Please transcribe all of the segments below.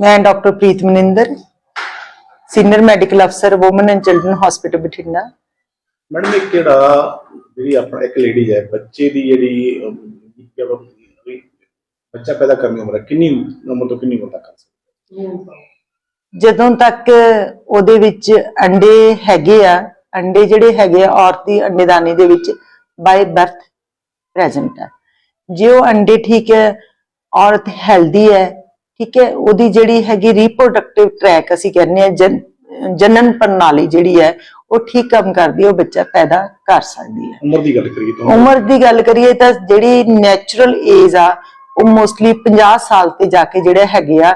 ਮੈਂ doctor Preet Maninder senior medical ਅਫਸਰ women and children hospital Bathinda. Madam ਇਹ ਕਿਹੜਾ ਜਿਹੜੀ ਆਪਣਾ ਇੱਕ ਲੇਡੀ ਹੈ ਬੱਚੇ ਦੀ ਜਿਹੜੀ ਅਮ, ਬੱਚਾ ਪੈਦਾ ਕਰਨ ਉਮਰ ਹੈ, ਕਿੰਨੀ ਉਮਰ ਤੋਂ ਕਿੰਨੀ ਉਮਰ ਤੱਕ ਕਰ ਸਕਦੇ ਜਦੋਂ ਤੱਕ ਉਹਦੇ ਵਿੱਚ ਅੰਡੇ ਹੈਗੇ ਆ ਅੰਡੇ ਜਿਹੜੇ ਹੈਗੇ ਆ ਔਰਤ ਦੀ ਅੰਡੇਦਾਨੀ ਦੇ ਵਿੱਚ ਬਾਈ ਬਰਥ ਪ੍ਰੈਜ਼ੈਂਟ ਹੈ ਜੇ ਉਹ ਅੰਡੇ ਠੀਕ ਹੈ ਔਰਤ ਹੈਲਦੀ ਹੈ ਠੀਕ ਹੈ ਉਹਦੀ ਜਿਹੜੀ ਹੈਗੀ ਰੀਪਰੋਡਕਟਿਵ ਟਰੈਕ ਅਸੀਂ ਕਹਿੰਦੇ ਆ ਜਨ ਜਨਨ ਪ੍ਰਣਾਲੀ ਜਿਹੜੀ ਹੈ ਉਹ ਠੀਕ ਕੰਮ ਕਰਦੀ ਹੈ ਉਹ ਬੱਚਾ ਪੈਦਾ ਕਰ ਸਕਦੀ ਹੈ। ਉਮਰ ਦੀ ਗੱਲ ਕਰੀਏ ਤਾਂ ਉਮਰ ਦੀ ਗੱਲ ਕਰੀਏ ਤਾਂ ਜਿਹੜੀ ਨੈਚੁਰਲ ਏਜ ਆ ਉਹ ਮੋਸਟਲੀ 50 ਸਾਲ ਤੇ ਜਾ ਕੇ ਜਿਹੜੇ ਹੈਗੇ ਆ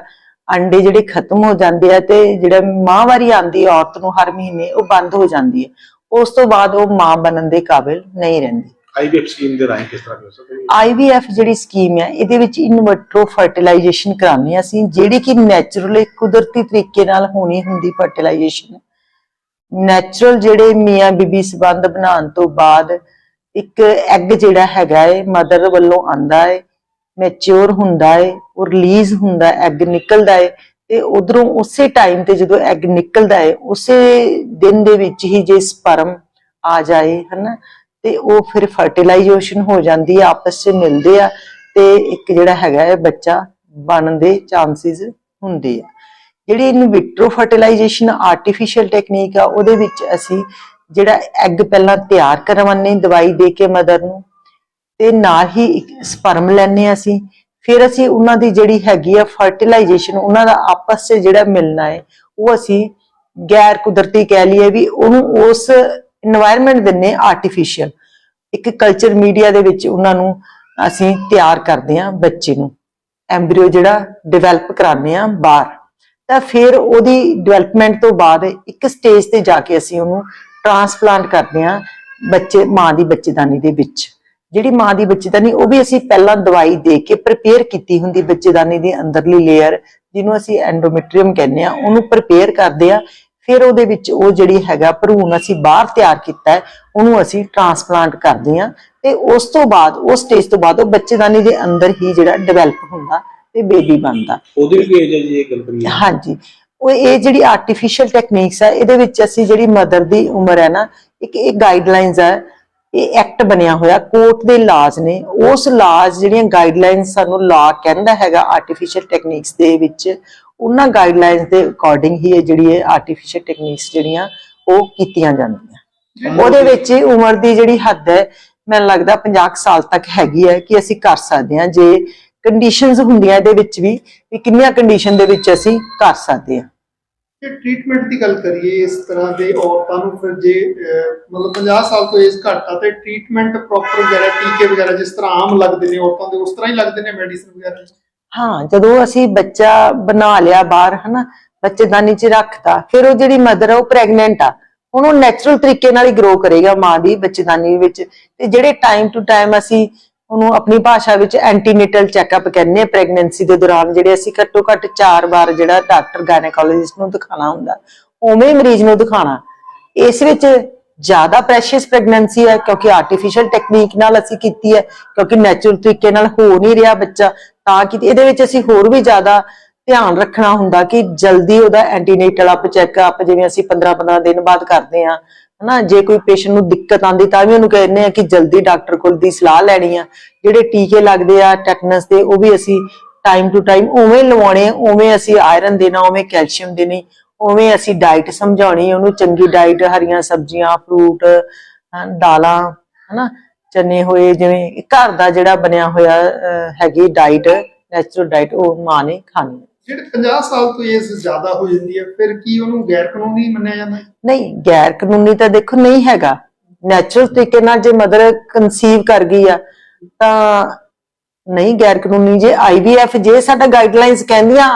ਅੰਡੇ ਜਿਹੜੇ ਖਤਮ ਹੋ ਜਾਂਦੇ ਆ ਤੇ ਜਿਹੜਾ ਮਾਹਵਾਰੀ ਆਂਦੀ ਔਰਤ ਨੂੰ ਹਰ ਮਹੀਨੇ ਉਹ ਬੰਦ ਹੋ ਜਾਂਦੀ ਹੈ। ਉਸ ਤੋਂ ਬਾਅਦ ਉਹ ਮਾਂ ਬਣਨ ਦੇ ਕਾਬਿਲ ਨਹੀਂ ਰਹਿੰਦੀ। ਆਈਵੀਐਫ ਸਕੀਮ ਦੇ ਰਾਹੀਂ ਕਿਸ ਤਰ੍ਹਾਂ ਹੋ? ਸਕਦਾ ਆਈਵੀਐਫ ਜਿਹੜੀ ਸਕੀਮ ਹੈ, ਇਹਦੇ ਵਿੱਚ ਇਨਵਿਟਰੋ ਫਰਟੀਲਾਈਜੇਸ਼ਨ ਕਰਾਉਂਦੇ ਹਾਂ ਅਸੀਂ, ਜਿਹੜੀ ਕਿ ਨੈਚੁਰਲੀ ਕੁਦਰਤੀ ਤਰੀਕੇ ਨਾਲ ਹੋਣੀ ਹੁੰਦੀ ਫਰਟੀਲਾਈਜੇਸ਼ਨ ਨੈਚੁਰਲ ਜਿਹੜੇ ਮੀਆਂ ਬੀਬੀ ਸਬੰਧ ਬਣਾਉਣ ਤੋਂ ਬਾਅਦ ਇੱਕ ਐਗ ਜਿਹੜਾ ਹੈਗਾ ਹੈ ਮਦਰ ਵੱਲੋਂ ਆਂਦਾ ਹੈ ਮੈਚੁਰ ਹੁੰਦਾ ਹੈ ਉਹ ਰਿਲੀਜ਼ ਹੁੰਦਾ ਐਗ ਨਿਕਲਦਾ ਹੈ ਤੇ ਉਧਰੋਂ ਉਸੇ ਟਾਈਮ ਤੇ ਜਦੋਂ ਐਗ ਨਿਕਲਦਾ ਹੈ ਉਸੇ ਦਿਨ ਦੇ ਵਿੱਚ ਹੀ ਜੇ ਸਪਰਮ ਆ ਜਾਏ, ਹਨਾ ਤੇ ਉਹ ਫਿਰ ਫਰਟੀਲਾਈਜੇਸ਼ਨ ਹੋ ਜਾਂਦੀ ਹੈ ਆਪਸ ਵਿੱਚ ਮਿਲਦੇ ਆ ਤੇ ਇੱਕ ਜਿਹੜਾ ਹੈਗਾ ਹੈ ਬੱਚਾ ਬਣਨ ਦੇ ਚਾਂਸਸ ਹੁੰਦੇ ਆ। ਜਿਹੜੀ in vitro fertilization artificial technique ਆ, ਉਹਦੇ ਵਿੱਚ ਅਸੀਂ ਜਿਹੜਾ ਐਗ ਪਹਿਲਾਂ ਤਿਆਰ ਕਰਵਾਉਂਦੇ, ਦਵਾਈ ਦੇ ਕੇ ਮਦਰ ਨੂੰ, ਤੇ ਨਾਲ ਹੀ ਸਪਰਮ ਲੈਣੇ ਅਸੀਂ। ਫਿਰ ਅਸੀਂ ਉਹਨਾਂ ਦੀ ਜਿਹੜੀ ਹੈਗੀ ਆ ਫਰਟੀਲਾਈਜੇਸ਼ਨ ਉਹਨਾਂ ਦਾ ਆਪਸ ਚ ਜਿਹੜਾ ਮਿਲਣਾ ਹੈ, ਉਹ ਅਸੀਂ ਗੈਰ ਕੁਦਰਤੀ ਕਹਿ ਲਈਏ ਵੀ ਉਹਨੂੰ ਉਸ এনवायरमेंट ਦਿੰਨੇ ਆਰਟੀਫੀਸ਼ੀਅਲ ਇੱਕ ਕਲਚਰ ਮੀਡੀਆ ਦੇ ਵਿੱਚ ਉਹਨਾਂ ਨੂੰ ਅਸੀਂ ਤਿਆਰ ਕਰਦੇ ਹਾਂ ਬੱਚੇ ਨੂੰ। ਐਮਬ੍ਰਿਓ ਜਿਹੜਾ ਡਿਵੈਲਪ ਕਰਾਉਂਦੇ ਆ ਬਾਹਰ। ਤਾਂ ਫਿਰ ਉਹਦੀ ਡਿਵੈਲਪਮੈਂਟ ਤੋਂ ਬਾਅਦ ਇੱਕ ਸਟੇਜ ਤੇ ਜਾ ਕੇ ਅਸੀਂ ਉਹਨੂੰ ਟ੍ਰਾਂਸਪਲਾਂਟ ਕਰਦੇ ਆ ਬੱਚੇ, ਮਾਂ ਦੀ ਬੱਚੇਦਾਨੀ ਦੇ ਵਿੱਚ। ਜਿਹੜੀ ਮਾਂ ਦੀ ਬੱਚੇਦਾਨੀ, ਉਹ ਵੀ ਅਸੀਂ ਪਹਿਲਾਂ ਦਵਾਈ ਦੇ ਕੇ ਪ੍ਰੀਪੇਅਰ ਕੀਤੀ ਹੁੰਦੀ ਬੱਚੇਦਾਨੀ ਦੀ ਅੰਦਰਲੀ ਲੇਅਰ ਜਿਹਨੂੰ ਅਸੀਂ ਐਂਡੋਮੈਟਰੀਅਮ ਕਹਿੰਦੇ ਆ ਉਹਨੂੰ ਪ੍ਰੀਪੇਅਰ ਕਰਦੇ ਆ ਫਿਰ ਉਹਦੇ ਵਿੱਚ ਉਹ ਜਿਹੜੀ ਹੈਗਾ ਭਰੂਣ ਅਸੀਂ ਬਾਹਰ ਤਿਆਰ ਕੀਤਾ ਹੈ ਉਹਨੂੰ ਅਸੀਂ ਟ੍ਰਾਂਸਪਲਾਂਟ ਕਰਦੇ ਆ ਤੇ ਉਸ ਤੋਂ ਬਾਅਦ ਉਸ ਸਟੇਜ ਤੋਂ ਬਾਅਦ ਉਹ ਬੱਚੇਦਾਨੀ ਦੇ ਅੰਦਰ ਹੀ ਜਿਹੜਾ ਡਿਵੈਲਪ ਹੁੰਦਾ ਤੇ ਬੇਬੀ ਬਣਦਾ। ਉਹਦੀ ਵੀ ਏਜ ਹੈ ਜੀ ਇਹ ਗੱਲ ਕਰੀਏ ਹਾਂਜੀ। ਉਹ ਇਹ ਜਿਹੜੀ ਆਰਟੀਫੀਸ਼ੀਅਲ ਟੈਕਨੀਕਸ ਹੈ ਇਹਦੇ ਵਿੱਚ ਅਸੀਂ ਜਿਹੜੀ ਮਦਰ ਦੀ ਉਮਰ ਹੈ ਨਾ ਇੱਕ ਇਹ ਗਾਈਡਲਾਈਨਸ ਹੈ ਇਹ ਐਕਟ ਬਣਿਆ ਹੋਇਆ ਕੋਰਟ ਦੇ ਲਾਜ਼ ਨੇ। ਉਸ ਲਾਜ਼ ਜਿਹੜੀਆਂ ਗਾਈਡਲਾਈਨਸ ਸਾਨੂੰ ਲਾ ਕਹਿੰਦਾ ਹੈਗਾ ਆਰਟੀਫੀਸ਼ੀਅਲ ਟੈਕਨੀਕਸ ਦੇ ਵਿੱਚ ਉਹਨਾਂ ਗਾਈਡਲਾਈਨਸ ਦੇ ਅਕੋਰਡਿੰਗ ਹੀ ਇਹ ਜਿਹੜੀ ਇਹ ਆਰਟੀਫੀਸ਼ੀਅਲ ਟੈਕਨੀਕਸ ਜਿਹੜੀਆਂ ਉਹ ਕੀਤੀਆਂ ਜਾਂਦੀਆਂ। ਉਹਦੇ ਵਿੱਚ ਉਮਰ ਦੀ ਜਿਹੜੀ ਹੱਦ ਹੈ ਮੈਨੂੰ ਲੱਗਦਾ 50 ਕੁ ਸਾਲ ਤੱਕ ਹੈਗੀ ਹੈ ਕਿ ਅਸੀਂ ਕਰ ਸਕਦੇ ਹਾਂ ਜੇ ਕੰਡੀਸ਼ਨਸ ਹੁੰਦੀਆਂ ਇਹਦੇ ਵਿੱਚ ਵੀ ਵੀ ਕਿੰਨੀਆਂ ਕੰਡੀਸ਼ਨ ਦੇ ਵਿੱਚ ਅਸੀਂ ਕਰ ਸਕਦੇ ਹਾਂ। ਜੇ ਟ੍ਰੀਟਮੈਂਟ ਦੀ ਗੱਲ ਕਰੀਏ ਇਸ ਤਰ੍ਹਾਂ ਦੇ ਔਰਤਾਂ ਨੂੰ ਫਿਰ ਜੇ ਮਤਲਬ 50 ਸਾਲ ਤੋਂ ਏਜ ਘੱਟ ਆ ਤੇ ਟ੍ਰੀਟਮੈਂਟ ਪ੍ਰੋਪਰ ਵਗੈਰਾ ਟੀਕੇ ਵਗੈਰਾ ਜਿਸ ਤਰ੍ਹਾਂ ਆਮ ਲੱਗਦੇ ਨੇ ਔਰਤਾਂ ਦੇ ਉਸ ਤਰ੍ਹਾਂ ਹੀ ਲੱਗਦੇ ਨੇ ਮੈਡੀਸਿਨ ਵਗੈਰਾ? ਹਾਂ, ਜਦੋਂ ਅਸੀਂ ਬੱਚਾ ਬਣਾ ਲਿਆ ਬਾਹਰ, ਹਨਾ ਬੱਚੇਦਾਨੀ 'ਚ ਰੱਖਤਾ, ਫਿਰ ਉਹ ਜਿਹੜੀ ਮਦਰ ਆ, ਉਹ ਪ੍ਰੈਗਨੈਂਟ ਆ। ਹੁਣ ਉਹ ਨੈਚੁਰਲ ਤਰੀਕੇ ਨਾਲ ਹੀ ਗਰੋ ਕਰੇਗਾ ਮਾਂ ਦੀ ਬੱਚੇਦਾਨੀ ਵਿੱਚ। ਤੇ ਜਿਹੜੇ ਟਾਈਮ ਟੂ ਟਾਈਮ ਅਸੀਂ ਉਹਨੂੰ ਆਪਣੀ ਭਾਸ਼ਾ ਵਿੱਚ ਐਂਟੀਨੇਟਲ ਚੈੱਕਅਪ ਕਹਿੰਦੇ ਆ ਪ੍ਰੈਗਨੈਂਸੀ ਦੇ ਦੌਰਾਨ, ਜਿਹੜੇ ਅਸੀਂ ਘੱਟੋ ਘੱਟ 4 ਵਾਰ ਜਿਹੜਾ ਡਾਕਟਰ ਗਾਇਨੇਕੋਲੋਜਿਸਟ ਨੂੰ ਦਿਖਾਣਾ ਹੁੰਦਾ, ਉਵੇਂ ਹੀ ਮਰੀਜ਼ ਨੂੰ ਦਿਖਾਣਾ ਇਸ ਵਿੱਚ ਜ਼ਿਆਦਾ ਪ੍ਰੈਸ਼ੀਅਸ ਪ੍ਰੈਗਨੈਂਸੀ ਹੈ, ਕਿਉਂਕਿ ਆਰਟੀਫੀਸ਼ੀਅਲ ਟੈਕਨੀਕ ਨਾਲ ਅਸੀਂ ਕੀਤੀ ਹੈ, ਕਿਉਂਕਿ ਨੈਚੁਰਲ ਤਰੀਕੇ ਨਾਲ ਹੋ ਨਹੀਂ ਰਿਹਾ ਬੱਚਾ, ਤਾਂ ਕਿ ਇਹਦੇ ਵਿੱਚ ਅਸੀਂ ਹੋਰ ਵੀ ਜ਼ਿਆਦਾ ਧਿਆਨ ਰੱਖਣਾ ਹੁੰਦਾ ਕਿ ਜਲਦੀ ਉਹਦਾ ਐਂਟੀਨੇਟਲ ਅਪ ਚੈੱਕਅਪ ਜਿਵੇਂ ਅਸੀਂ 15-15 ਦਿਨ ਬਾਅਦ ਕਰਦੇ ਆ ਹਨਾ, ਜੇ ਕੋਈ ਪੇਸ਼ੈਂਟ ਨੂੰ ਦਿੱਕਤ ਆਂਦੀ ਤਾਂ ਵੀ ਉਹਨੂੰ ਕਹਿੰਦੇ ਆ ਕਿ ਜਲਦੀ ਡਾਕਟਰ ਕੋਲ ਦੀ ਸਲਾਹ ਲੈਣੀ ਆ। ਜਿਹੜੇ ਟੀਕੇ ਲੱਗਦੇ ਆ ਟੈਟਨਸ ਦੇ, ਉਹ ਵੀ ਅਸੀਂ ਟਾਈਮ ਟੂ ਟਾਈਮ ਉਵੇਂ ਲਵਾਉਣੇ ਉਵੇਂ ਅਸੀਂ ਆਇਰਨ ਦੇਣਾ, ਉਵੇਂ ਕੈਲਸ਼ੀਅਮ ਦੇਣੀ ਉਵੇਂ ਅਸੀਂ ਡਾਈਟ ਸਮਝਾਉਣੀ ਉਹਨੂੰ ਚੰਗੀ ਡਾਈਟ ਹਰੀਆਂ ਸਬਜ਼ੀਆਂ ਫਰੂਟ ਦਾਲਾਂ ਹਨਾ ਚਨੇ ਹੋਏ ਜਿਵੇਂ ਘਰ ਦਾ ਜਿਹੜਾ ਬਣਿਆ ਹੋਇਆ ਹੈਗੀ ਡਾਈਟ ਨੈਚੁਰਲ ਡਾਈਟ ਉਹ ਮਾਂ ਨੇ ਖਾਣੀ। ਜਿਹੜੇ 50 ਸਾਲ ਤੋਂ ਏਜ ਜ਼ਿਆਦਾ ਹੋ ਜਾਂਦੀ ਹੈ ਫਿਰ ਕੀ ਉਹਨੂੰ ਗੈਰ ਕਾਨੂੰਨੀ ਮੰਨਿਆ ਜਾਂਦਾ ਨਹੀਂ ਗੈਰ ਕਾਨੂੰਨੀ ਤਾਂ ਦੇਖੋ ਨਹੀਂ ਹੈਗਾ ਨੈਚੁਰਲ ਤਰੀਕੇ ਨਾਲ ਜੇ ਮਦਰ ਕਨਸੀਵ ਕਰ ਗਈ ਆ ਤਾਂ ਨਹੀਂ ਗੈਰ ਕਾਨੂੰਨੀ ਜੇ ਆਈਵੀਐਫ ਜੇ ਸਾਡਾ ਗਾਈਡਲਾਈਨਸ ਕਹਿੰਦੀਆਂ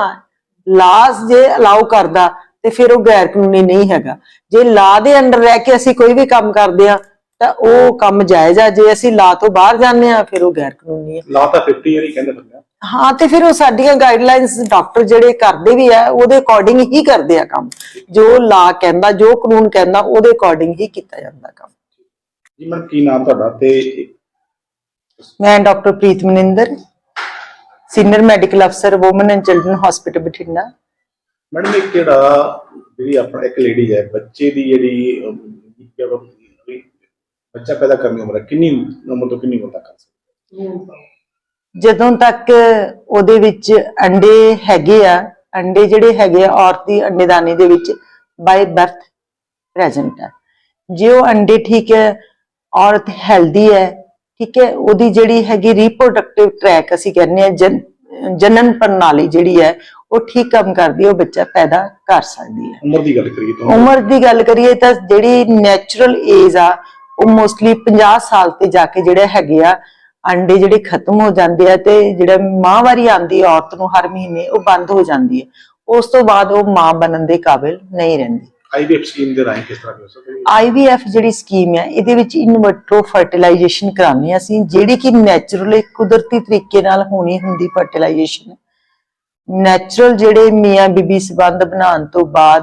ਲਾਸ ਜੇ ਅਲਾਉ ਕਰਦਾ ਤੇ ਫਿਰ ਉਹ ਗੈਰ ਕਾਨੂੰਨੀ ਨਹੀਂ ਹੈਗਾ। ਜੇ ਲਾ ਦੇ ਅੰਡਰ ਰਹਿ ਕੇ ਅਸੀਂ ਕੋਈ ਵੀ ਕੰਮ ਕਰਦੇ ਆ ਤਾਂ ਉਹ ਕੰਮ ਜਾਇਜ਼ ਆ। ਜੇ ਅਸੀਂ ਲਾ ਤੋਂ ਬਾਹਰ ਜਾਂਦੇ ਆ ਫਿਰ ਉਹ ਗੈਰ ਕਾਨੂੰਨੀ ਹੈ ਲਾ ਤਾਂ 50 ਇਅਰ ਹੀ ਕਹਿੰਦੇ ਬੰਦੇ ਹਾਂ ਤੇ ਫਿਰ ਉਹ ਸਾਡੀਆਂ ਗਾਈਡਲਾਈਨਸ ਡਾਕਟਰ ਜਿਹੜੇ ਕਰਦੇ ਵੀ ਆ ਉਹਦੇ ਅਕੋਰਡਿੰਗ ਹੀ ਕਰਦੇ ਆ ਕੰਮ। ਜੋ ਲਾ ਕਹਿੰਦਾ ਜੋ ਕਾਨੂੰਨ ਕਹਿੰਦਾ ਉਹਦੇ ਅਕੋਰਡਿੰਗ ਹੀ ਕੀਤਾ ਜਾਂਦਾ ਕੰਮ। ਜੀ ਮੈਂ ਕੀ ਨਾਮ ਤੁਹਾਡਾ? ਤੇ ਮੈਂ doctor Preet Maninder senior medical ਅਫਸਰ women and children hospital Bathinda. Madam ਇਹ ਕਿਹੜਾ ਜਿਹੜੀ ਆਪਣਾ ਇੱਕ ਲੇਡੀ ਹੈ ਬੱਚੇ ਦੀ ਜਿਹੜੀ ਅਮ, ਬੱਚਾ ਪੈਦਾ ਕਰਨ ਉਮਰ ਹੈ ਕਿੰਨੀ ਉਮਰ ਤੋਂ ਕਿੰਨੀ ਉਮਰ ਤੱਕ ਕਰ ਸਕਦੇ? ਜਦੋਂ ਤੱਕ ਉਹਦੇ ਵਿੱਚ ਅੰਡੇ ਹੈਗੇ ਆ ਅੰਡੇ ਜਿਹੜੇ ਹੈਗੇ ਆ ਔਰਤ ਦੀ ਅੰਡੇਦਾਨੀ ਦੇ ਵਿੱਚ ਬਾਈ ਬਰਥ ਪ੍ਰੈਜ਼ੈਂਟ ਆ। ਜੇ ਉਹ ਅੰਡੇ ਠੀਕ ਹੈ ਔਰਤ ਹੈਲਦੀ ਹੈ ਠੀਕ ਹੈ ਉਹਦੀ ਜਿਹੜੀ ਹੈਗੀ ਰੀਪਰੋਡਕਟਿਵ ਟਰੈਕ ਅਸੀਂ ਕਹਿੰਦੇ ਆ ਜਨ ਜਨਨ ਪ੍ਰਣਾਲੀ ਜਿਹੜੀ ਹੈ ਉਹ ਠੀਕ ਕੰਮ ਕਰਦੀ ਹੈ ਉਹ ਬੱਚਾ ਪੈਦਾ ਕਰ ਸਕਦੀ ਹੈ। ਉਮਰ ਦੀ ਗੱਲ ਕਰੀਏ ਤਾਂ। ਉਮਰ ਦੀ ਗੱਲ ਕਰੀਏ ਤਾਂ ਜਿਹੜੀ ਨੈਚੁਰਲ ਏਜ ਆ ਉਹ ਮੋਸਟਲੀ 50 ਸਾਲ ਤੇ ਜਾ ਕੇ ਜਿਹੜੇ ਹੈਗੇ ਆ ਅੰਡੇ ਜਿਹੜੇ ਖਤਮ ਹੋ ਜਾਂਦੇ ਆ ਤੇ ਜਿਹੜਾ ਮਾਹਵਾਰੀ ਆਂਦੀ ਔਰਤ ਨੂੰ ਹਰ ਮਹੀਨੇ ਉਹ ਬੰਦ ਹੋ ਜਾਂਦੀ ਹੈ। ਉਸ ਤੋਂ ਬਾਅਦ ਉਹ ਮਾਂ ਬਣਨ ਦੇ ਕਾਬਿਲ ਨਹੀਂ ਰਹਿੰਦੀ। ਆਈਵੀਐਫ ਸਕੀਮ ਦੇ ਰਾਹੀਂ ਕਿਸ ਤਰ੍ਹਾਂ ਹੋ ਸਕਦੀ ਹੈ ਆਈਵੀਐਫ ਜਿਹੜੀ ਸਕੀਮ ਹੈ ਇਹਦੇ ਵਿੱਚ ਇਨ ਵਿਟਰੋ ਫਰਟੀਲਾਈਜੇਸ਼ਨ ਕਰਾਉਂਦੇ ਹਾਂ ਅਸੀਂ ਜਿਹੜੀ ਕਿ ਨੈਚੁਰਲੀ ਕੁਦਰਤੀ ਤਰੀਕੇ ਨਾਲ ਹੋਣੀ ਹੁੰਦੀ ਫਰਟੀਲਾਈਜੇਸ਼ਨ ਨੈਚੁਰਲ ਜਿਹੜੇ ਮੀਆਂ ਬੀਬੀ ਸਬੰਧ ਬਣਾਉਣ ਤੋਂ ਬਾਅਦ